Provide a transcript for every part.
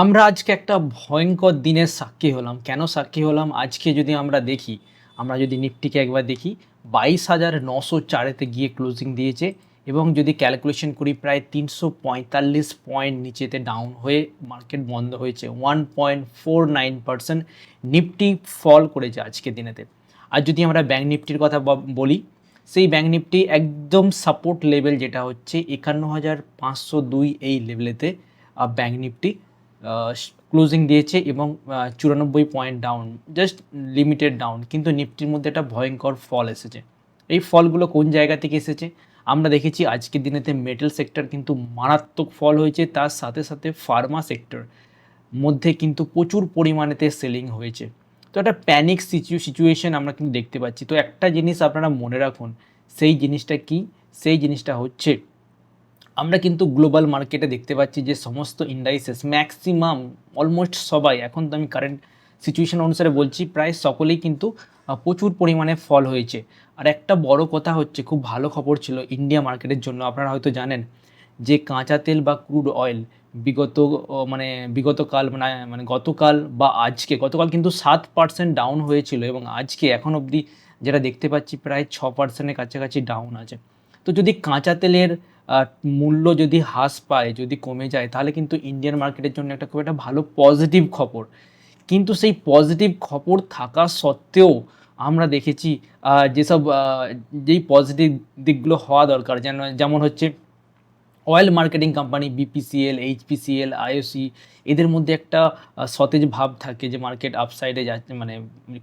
আমরা আজকে একটা ভয়ঙ্কর দিনের সাক্ষী হলাম। কেন সাক্ষী হলাম? আজকে যদি আমরা দেখি, আমরা যদি নিফটিকে একবার দেখি, বাইশ হাজার নশো চারেতে গিয়ে ক্লোজিং দিয়েছে এবং যদি ক্যালকুলেশন করি, প্রায় তিনশো পঁয়তাল্লিশ পয়েন্ট নিচেতে ডাউন হয়ে মার্কেট বন্ধ হয়েছে। One point four nine percent Nifty fall করেছে আজকে দিনেতে। আর যদি আমরা ব্যাঙ্ক নিফটির কথা বলি, সেই ব্যাঙ্ক নিফটি একদম সাপোর্ট লেভেল যেটা হচ্ছে একান্ন হাজার পাঁচশো দুই এই লেভেলেতে ব্যাঙ্ক নিফটি ক্লোজিং দিয়েছে এবং চুরানব্বই point down just limited down কিন্তু নিফটির মধ্যে একটা ভয়ঙ্কর ফল এসেছে। এই ফলগুলো কোন জায়গা থেকে এসেছে? আমরা দেখেছি আজকের দিনেতে মেটাল সেক্টর কিন্তু মারাত্মক ফল হয়েছে, তার সাথে সাথে ফার্মা সেক্টর মধ্যে কিন্তু প্রচুর পরিমাণেতে সেলিং হয়েছে। তো একটা প্যানিক সিচু সিচুয়েশন আমরা কিন্তু দেখতে পাচ্ছি। তো একটা জিনিস আপনারা মনে রাখুন, সেই জিনিসটা কি? সেই জিনিসটা হচ্ছে আমরা কিন্তু গ্লোবাল মার্কেটে দেখতে পাচ্ছি যে সমস্ত ইন্ডাইসেস ম্যাক্সিমাম অলমোস্ট সবাই, এখন তো আমি কারেন্ট সিচুয়েশন অনুসারে বলছি, প্রায় সকলেই কিন্তু প্রচুর পরিমাণে ফল হয়েছে। আর একটা বড় কথা হচ্ছে, খুব ভালো খবর ছিল ইন্ডিয়া মার্কেটের জন্য, আপনারা হয়তো জানেন, যে কাঁচা তেল বা ক্রুড অয়েল বিগত মানে বিগতকাল মানে মানে গতকাল বা আজকে, গতকাল কিন্তু সাত পার্সেন্ট ডাউন হয়েছিল এবং আজকে এখন অবধি যেটা দেখতে পাচ্ছি, প্রায় ছ পার্সেন্টের কাছাকাছি ডাউন আছে। তো যদি কাঁচা তেলের মূল্য যদি হ্রাস পায়, যদি কমে যায়, তাহলে কিন্তু ইন্ডিয়ান মার্কেটের জন্য একটা খুব একটা ভালো পজিটিভ খবর। কিন্তু সেই পজিটিভ খবর থাকা সত্ত্বেও আমরা দেখেছি যেসব যেই পজিটিভ দিকগুলো হওয়া দরকার, যেন, যেমন হচ্ছে oil marketing company BPCL HPCL IOC এদের মধ্যে একটা সতেজ ভাব থাকে যে মার্কেট আপসাইডে যাচ্ছে মানে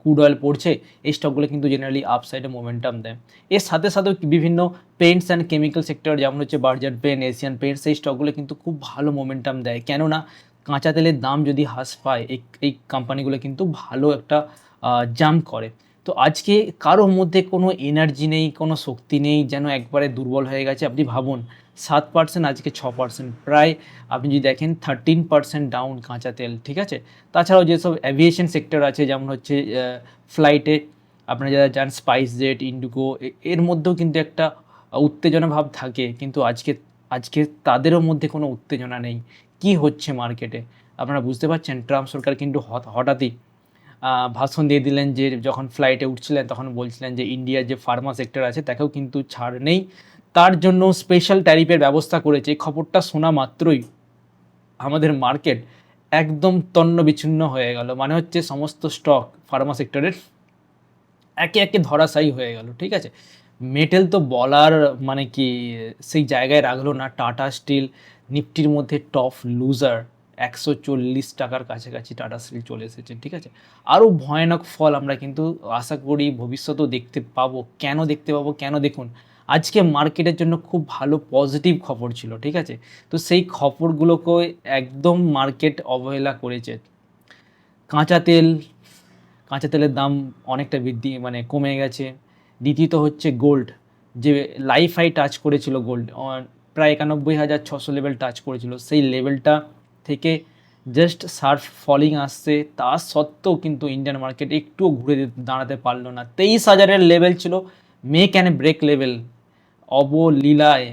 ক্রুড অয়েল পড়ছে, এই স্টকগুলো কিন্তু জেনারেলি আপসাইডে মোমেন্টাম দেয়। এর সাথে সাথেও বিভিন্ন পেন্টস অ্যান্ড কেমিক্যাল সেক্টর যেমন হচ্ছে বার্জার পেন এশিয়ান পেন্টস এই স্টকগুলো কিন্তু খুব ভালো মোমেন্টাম দেয়। কেননা কাঁচা তেলের দাম যদি হ্রাস পায়, এই এই কোম্পানিগুলো কিন্তু ভালো একটা জাম্প করে। তো আজকে কারোর মধ্যে কোনো এনার্জি নেই, কোনো শক্তি নেই, যেন একবারে দুর্বল হয়ে গেছে, আপনি ভাবুন, সাত পার্সেন্ট আজকে ছ পার্সেন্ট প্রায় আপনি যদি দেখেন থার্টিন পার্সেন্ট ডাউন কাঁচা তেল, ঠিক আছে? তাছাড়াও যেসব অ্যাভিয়েশন সেক্টর আছে, যেমন হচ্ছে ফ্লাইটে আপনারা যারা যান স্পাইস জেট ইন্ডিগো এর মধ্যেও কিন্তু একটা উত্তেজনা ভাব থাকে, কিন্তু আজকে আজকে তাদেরও মধ্যে কোনো উত্তেজনা নেই। কি হচ্ছে মার্কেটে আপনারা বুঝতে পারছেন? ট্রাম্প সরকার কিন্তু হঠাৎ- হঠাৎই ভাষণ দিয়ে দিলেন যে যখন ফ্লাইটে উঠছিলেন তখন বলছিলেন যে ইন্ডিয়ার যে ফার্মা সেক্টর আছে তাকেও কিন্তু ছাড় নেই। তার জন্য স্পেশাল ট্যারিফের ব্যবস্থা করেছে। খবরটা শোনা মাত্রই আমাদের মার্কেট একদম তন্ন বিচ্ছিন্ন হয়ে গেল। মানে হচ্ছে সমস্ত স্টক ফার্মা সেক্টরের একে একে ধরাশায়ী হয়ে গেল, ঠিক আছে? মেটেল তো বলার মানে কি সেই জায়গায় রাখল না। টাটা স্টিল নিফটির মধ্যে টপ লুজার একশো চল্লিশ টাকার কাছাকাছি টাটা স্টিল চলে এসেছে, ঠিক আছে? আরও ভয়ানক ফল আমরা কিন্তু আশা করি ভবিষ্যতেও দেখতে পাবো। কেন দেখতে পাবো? কেন দেখুন? আজকে মার্কেটের জন্য খুব ভালো পজিটিভ খবর ছিল, ঠিক আছে? তো সেই খবরগুলোকে একদম মার্কেট অবহেলা করেছে। কাঁচা তেল, কাঁচা তেলের দাম অনেকটা বৃদ্ধি মানে কমে গেছে। দ্বিতীয়ত হচ্ছে গোল্ড, যে লাইফ হাই টাচ করেছিল গোল্ড প্রায় একানব্বই হাজার ছশো লেভেল টাচ করেছিল, সেই লেভেলটা থেকে জাস্ট সার্ফ ফলিং আসছে, তা সত্ত্বেও কিন্তু ইন্ডিয়ান মার্কেট একটুও ঘুরে দাঁড়াতে পারল না। তেইশ হাজারের লেভেল ছিল মেক অ্যান্ড ব্রেক লেভেল অবলীলায়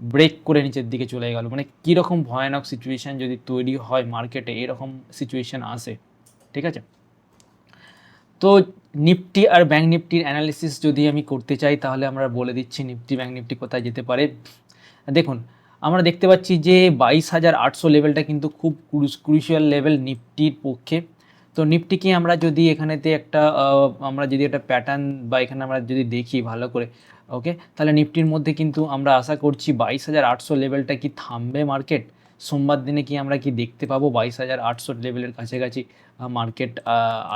ব্রেক করে নিচের দিকে চলে গেল। মানে কীরকম ভয়ানক সিচুয়েশান যদি তৈরি হয় মার্কেটে এরকম সিচুয়েশান আসে, ঠিক আছে? তো নিফটি আর ব্যাঙ্ক নিফটির অ্যানালিসিস যদি আমি করতে চাই, তাহলে আমরা বলে দিচ্ছি নিফটি ব্যাঙ্ক নিফটি কোথায় যেতে পারে। দেখুন আমরা দেখতে পাচ্ছি যে বাইশ হাজার আটশো লেভেলটা কিন্তু খুব ক্রুশিয়াল লেভেল নিফটির পক্ষে। তো নিফটিকে আমরা যদি এখানেতে একটা আমরা যদি একটা প্যাটার্ন বা এখানে আমরা যদি দেখি ভালো করে ওকে তাহলে নিফটির মধ্যে কিন্তু আমরা আশা করছি বাইশ হাজার আটশো লেভেলটা কি থামবে মার্কেট সোমবার দিনে কি আমরা কি দেখতে পাবো বাইশ হাজার আটশো লেভেলের কাছাকাছি মার্কেট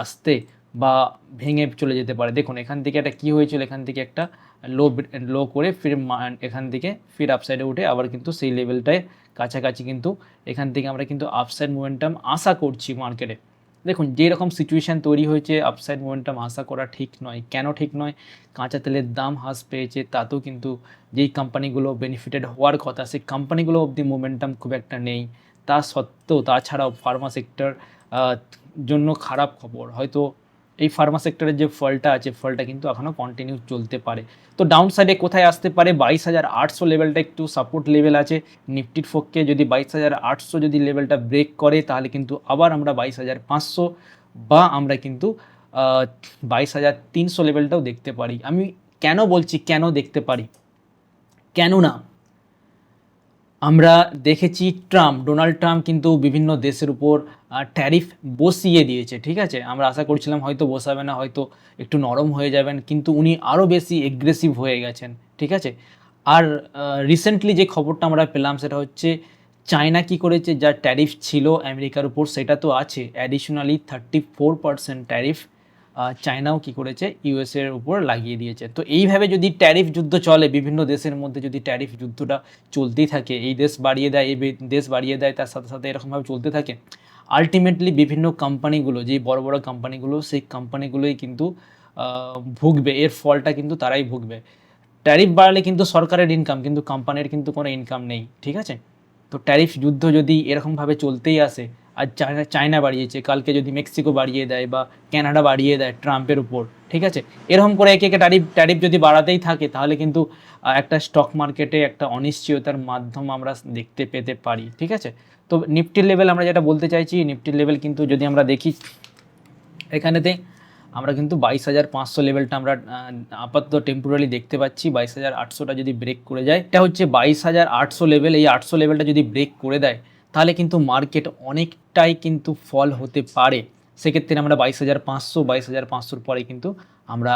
আসতে? বা ভেঙে চলে যেতে পারে। দেখুন, এখান থেকে একটা কী হয়েছিল? এখান থেকে একটা লো লো করে ফির এখান থেকে ফির আপসাইডে উঠে আবার কিন্তু সেই লেভেলটায় কাছাকাছি কিন্তু এখান থেকে আমরা কিন্তু আপসাইড মোমেন্টাম আশা করছি মার্কেটে দেখুন যেই রকম সিচুয়েশান তৈরি হয়েছে আপসাইড মোমেন্টাম আশা করা ঠিক নয়। কেন ঠিক নয়? কাঁচা তেলের দাম হ্রাস পেয়েছে, তাতেও কিন্তু যেই কোম্পানিগুলো বেনিফিটেড হওয়ার কথা, সেই কোম্পানিগুলো অবধি মোমেন্টাম খুব একটা নেই। তা সত্ত্বেও, তাছাড়াও ফার্মা সেক্টর জন্য খারাপ খবর। হয়তো এই ফার্মা সেক্টরের যে ফলটা আছে, ফলটা কিন্তু এখনও কন্টিনিউ চলতে পারে। তো ডাউন সাইডে কোথায় আসতে পারে? বাইশ হাজার আটশো লেভেলটা একটু সাপোর্ট লেভেল আছে। নিফটির পক্ষে যদি বাইশ হাজার আটশো যদি লেভেলটা ব্রেক করে, তাহলে কিন্তু আবার আমরা বাইশ হাজার পাঁচশো বা আমরা কিন্তু বাইশ হাজার তিনশো লেভেলটাও দেখতে পারি। আমি কেন বলছি কেন দেখতে পারি? কেন না আমরা দেখেছি ট্রাম্প, ডোনাল্ড ট্রাম্প কিন্তু বিভিন্ন দেশের উপর ট্যারিফ বসিয়ে দিয়েছে, ঠিক আছে? আমরা আশা করছিলাম হয়তো বসাবে না, হয়তো একটু নরম হয়ে যাবেন, কিন্তু উনি আরও বেশি এগ্রেসিভ হয়ে গেছেন, ঠিক আছে? আর রিসেন্টলি যে খবরটা আমরা পেলাম সেটা হচ্ছে চায়না কি করেছে যা ট্যারিফ ছিল আমেরিকার উপর, সেটা তো আছে। Additionally thirty four percent tariff চায়নাও কি করেছে? ইউএসএর উপর লাগিয়ে দিয়েছে। তো এইভাবে যদি ট্যারিফ যুদ্ধ চলে, বিভিন্ন দেশের মধ্যে যদি ট্যারিফ যুদ্ধটা চলতেই থাকে, এই দেশ বাড়িয়ে দেয়, এই দেশ বাড়িয়ে দেয়, তার সাথে সাথে এরকমভাবে চলতে থাকে আলটিমেটলি বিভিন্ন কোম্পানিগুলো যে বড় বড় কোম্পানিগুলো সেই কোম্পানিগুলোই কিন্তু ভুগবে। এর ফলটা কিন্তু তারাই ভুগবে। ট্যারিফ বাড়ালে কিন্তু সরকারের ইনকাম কিন্তু কোম্পানির কিন্তু কোনো ইনকাম নেই, ঠিক আছে? তো ট্যারিফ যুদ্ধ যদি এরকমভাবে চলতেই আসে আর চায়না চায়না বাড়িয়েছে, কালকে যদি মেক্সিকো বাড়িয়ে দেয় বা ক্যানাডা বাড়িয়ে দেয় ট্রাম্পের উপর, ঠিক আছে? এরকম করে একে একে ট্যারিফ ট্যারিফ যদি বাড়াতেই থাকে, তাহলে কিন্তু একটা স্টক মার্কেটে একটা অনিশ্চয়তার মাধ্যম আমরা দেখতে পেতে পারি, ঠিক আছে? তো নিফটির লেভেল আমরা যেটা বলতে চাইছি নিফটির লেভেল কিন্তু যদি আমরা দেখি, এখানেতে আমরা কিন্তু বাইশ হাজার পাঁচশো লেভেলটা আমরা আপাতত টেম্পোরারি দেখতে পাচ্ছি, বাইশ হাজার আটশোটা যদি ব্রেক করে যায়, এটা হচ্ছে বাইশ হাজার আটশো লেভেল এই আটশো লেভেলটা যদি ব্রেক করে দেয় তাহলে কিন্তু মার্কেট অনেকটাই কিন্তু ফল হতে পারে। সেক্ষেত্রে আমরা বাইশ হাজার পাঁচশো, বাইশ হাজার পাঁচশোর পরে কিন্তু আমরা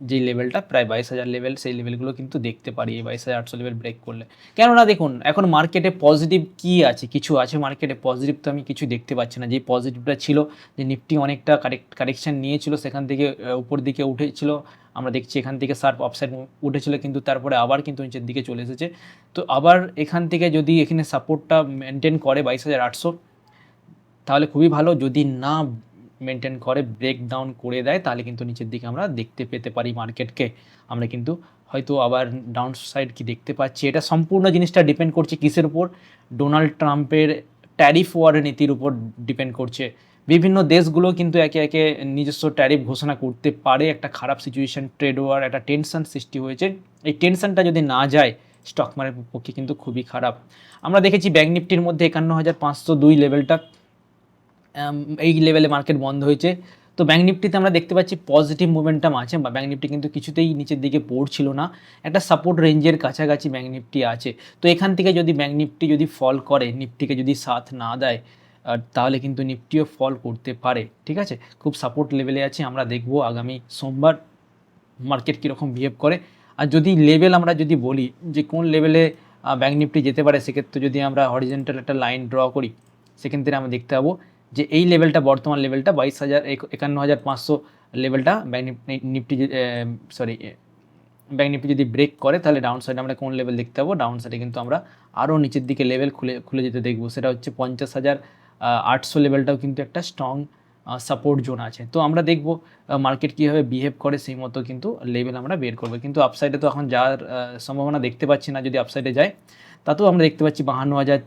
যে লেভেলটা প্রায় বাইশ হাজার লেভেল সেই লেভেলগুলো কিন্তু দেখতে পারি, এই বাইশ হাজার আটশো লেভেল ব্রেক করলে। কেননা দেখুন, এখন মার্কেটে পজিটিভ কী আছে? কিছু আছে মার্কেটে পজিটিভ তো আমি কিছু দেখতে পাচ্ছি না। যে পজিটিভটা ছিল, যে নিফটি অনেকটা কারেক্ট কারেকশান নিয়েছিল, সেখান থেকে উপর দিকে উঠেছিল। আমরা দেখছি এখান থেকে সার্প অফসাইড উঠেছিল, কিন্তু তারপরে আবার কিন্তু নিচের দিকে চলে এসেছে। তো আবার এখান থেকে যদি এখানে সাপোর্টটা মেনটেন করে বাইশ হাজার আটশো, তাহলে খুবই ভালো। যদি না মেনটেন করে ব্রেক ডাউন করে দেয়, তাহলে কিন্তু নিচের দিকে আমরা দেখতে পেতে পারি মার্কেটকে আমরা কিন্তু হয়তো আবার ডাউন সাইড কি দেখতে পাচ্ছি? এটা সম্পূর্ণ জিনিসটা ডিপেন্ড করছে কিসের উপর? ডোনাল্ড ট্রাম্পের ট্যারিফ ওয়ার নীতির উপর ডিপেন্ড করছে। বিভিন্ন দেশগুলো কিন্তু একে একে নিজস্ব ট্যারিফ ঘোষণা করতে পারে। একটা খারাপ সিচুয়েশন ট্রেড ওয়ার একটা টেনশন সৃষ্টি হয়েছে। এই টেনশনটা যদি না যায় স্টক মার্কেটের পক্ষে কিন্তু খুবই খারাপ। আমরা দেখেছি ব্যাঙ্ক নিফটির মধ্যে একান্ন হাজার পাঁচশো দুই লেভেলটা এই লেভেলে মার্কেট বন্ধ হয়েছে। তো ব্যাঙ্ক নিফটিতে আমরা দেখতে পাচ্ছি পজিটিভ মুভমেন্টাম আছে, বা ব্যাঙ্ক নিফটি কিন্তু কিছুতেই নিচের দিকে পড়ছিল না। একটা সাপোর্ট রেঞ্জের কাছাকাছি ব্যাঙ্ক নিফটি আছে। তো এখান থেকে যদি ব্যাঙ্ক নিফটি যদি ফল করে নিফটিকে যদি সাথ না দেয় তাহলে কিন্তু নিফটিও ফল করতে পারে, ঠিক আছে? খুব সাপোর্ট লেভেলে আছে, আমরা দেখব আগামী সোমবার মার্কেট কীরকম বিহেভ করে। আর যদি লেভেল আমরা যদি বলি, যে কোন লেভেলে ব্যাঙ্ক নিফটি যেতে পারে, সেক্ষেত্রে যদি আমরা হরিজেন্টাল একটা লাইন ড্র করি সেক্ষেত্রে আমরা দেখতে পাবো যে এই লেভেলটা বর্তমান লেভেলটা বাইশ হাজার একান্ন হাজার পাঁচশো লেভেলটা bank Nifty sorry bank Nifty যদি ব্রেক করে, তাহলে ডাউন সাইডে আমরা কোন লেভেল দেখতে পাবো? ডাউন সাইডে কিন্তু আমরা আরও নিচের দিকে লেভেল খুলে খুলে যেতে দেখব। সেটা হচ্ছে পঞ্চাশ হাজার আটশো লেভেলটাও কিন্তু একটা স্ট্রং সাপোর্ট জোন আছে। তো আমরা দেখব মার্কেট কীভাবে বিহেভ করে, সেই মতো কিন্তু লেভেল আমরা বের করব। কিন্তু আপসাইডে তো এখন যাওয়ার সম্ভাবনা দেখতে পাচ্ছি না। যদি আপসাইডে যায়, তাতেও আমরা দেখতে পাচ্ছি বাহান্ন হাজার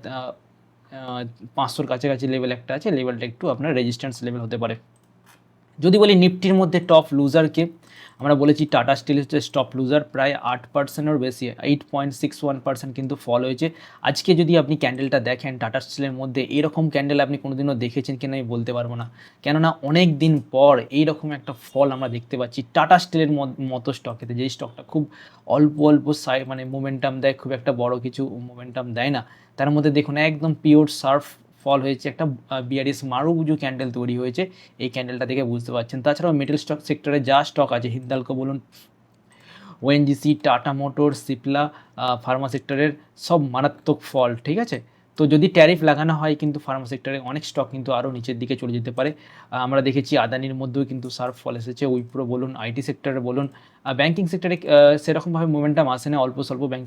পাঁচশোর কাছাকাছি লেভেল একটা আছে লেভেলটা একটু আপনার রেজিস্ট্যান্স লেভেল হতে পারে। যদি বলি নিফটির মধ্যে টপ লুজারকে আমরা বলেছি টাটা স্টিল হচ্ছে টপ লুজার প্রায় আট পার্সেন্টের বেশি eight point six one percent কিন্তু ফল হয়েছে। আজকে যদি আপনি ক্যান্ডেলটা দেখেন, টাটা স্টিলের মধ্যে এরকম ক্যান্ডেল আপনি কোনোদিনও দেখেছেন কিনা আমি বলতে পারব না। কেননা অনেক দিন পর এইরকম একটা ফল আমরা দেখতে পাচ্ছি টাটা স্টিলের মতো স্টকেতে যেই স্টকটা খুব অল্প অল্প সাই মানে মোমেন্টাম দেয়, খুব একটা বড় কিছু মোমেন্টাম দেয় না। তার মধ্যে দেখুন, একদম পিওর সার্ফ ফল হয়েছে, একটা বিআরএস মারুবুজু ক্যান্ডেল তৈরি হয়েছে। এই ক্যান্ডেলটা দেখে বুঝতে পারছেন। তাছাড়াও মেটাল স্টক সেক্টরে যা স্টক আছে, হিন্দালকো বলুন ONGC Tata motor Cipla pharma সেক্টরের সব মারাত্মক ফল, ঠিক আছে? তো যদি ট্যারিফ লাগানো হয়, কিন্তু ফার্মা সেক্টরে অনেক স্টক কিন্তু আরও নিচের দিকে চলে যেতে পারে। আমরা দেখেছি আদানির মধ্যেও কিন্তু সার্ফ ফল এসেছে, উইপ্রো বলুন আইটি সেক্টরে বলুন। ব্যাঙ্কিং সেক্টরে সেরকমভাবে মোমেন্টাম আসে না, অল্প স্বল্প ব্যাঙ্ক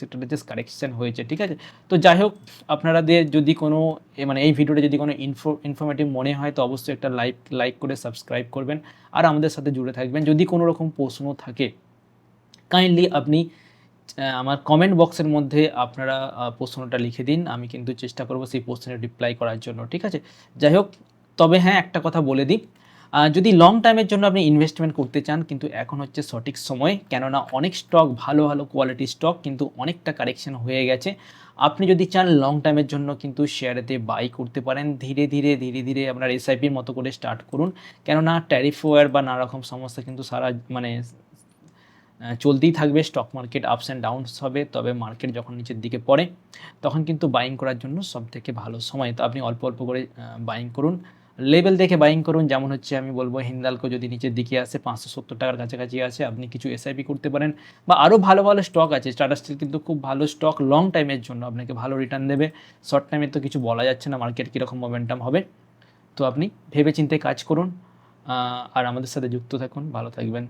সেক্টরে জাস্ট কারেকশন হয়েছে, ঠিক আছে? তো যাই হোক আপনাদের যদি কোনো মানে এই ভিডিওটা যদি কোনো ইনফো ইনফরমেটিভ মনে হয়, তো অবশ্যই একটা লাইক লাইক করে সাবস্ক্রাইব করবেন। আর আমাদের সাথে জুড়ে থাকবেন। যদি কোনো রকম প্রশ্ন থাকে কাইন্ডলি আপনি আমার কমেন্ট বক্সের মধ্যে আপনারা প্রশ্নটা লিখে দিন। আমি কিন্তু চেষ্টা করব সেই প্রশ্নের রিপ্লাই করার জন্য, ঠিক আছে? যাই হোক, তবে হ্যাঁ একটা কথা বলে দিই। যদি লং টাইমের জন্য আপনি ইনভেস্টমেন্ট করতে চান, কিন্তু এখন হচ্ছে সঠিক সময়, কেননা অনেক স্টক ভালো ভালো কোয়ালিটির স্টক কিন্তু অনেকটা কারেকশন হয়ে গেছে। আপনি যদি চান লং টাইমের জন্য কিন্তু শেয়ারেতে বাই করতে পারেন, ধীরে ধীরে ধীরে ধীরে আপনার এসআইপির মতো করে স্টার্ট করুন। কেননা ট্যারিফ ওয়ার বা নানা রকম সমস্যা কিন্তু সারা মানে চলতেই থাকবে stock market ups and downs হবে, তবে মার্কেট যখন নিচের দিকে পড়ে, তখন কিন্তু বাইং করার জন্য সব থেকে ভালো সময়। তো আপনি অল্প অল্প করে বাইং করুন। লেভেল দেখে বাইং করুন, যেমন হচ্ছে আমি বলব হিন্দালকো যদি নিচের দিকে আসে, পাঁচশো সত্তর টাকার কাছাকাছি আছে, আপনি কিছু এসআইপি করতে পারেন, বা আরও ভালো ভালো স্টক আছে। টাটা স্টিল কিন্তু খুব ভালো স্টক লং টাইমের জন্য আপনাকে ভালো রিটার্ন দেবে। শর্ট টাইমে তো কিছু বলা যাচ্ছে না মার্কেট কীরকম মোমেন্টাম হবে। তো আপনি ভেবে চিন্তে কাজ করুন আর আমাদের সাথে যুক্ত থাকুন। ভালো থাকবেন।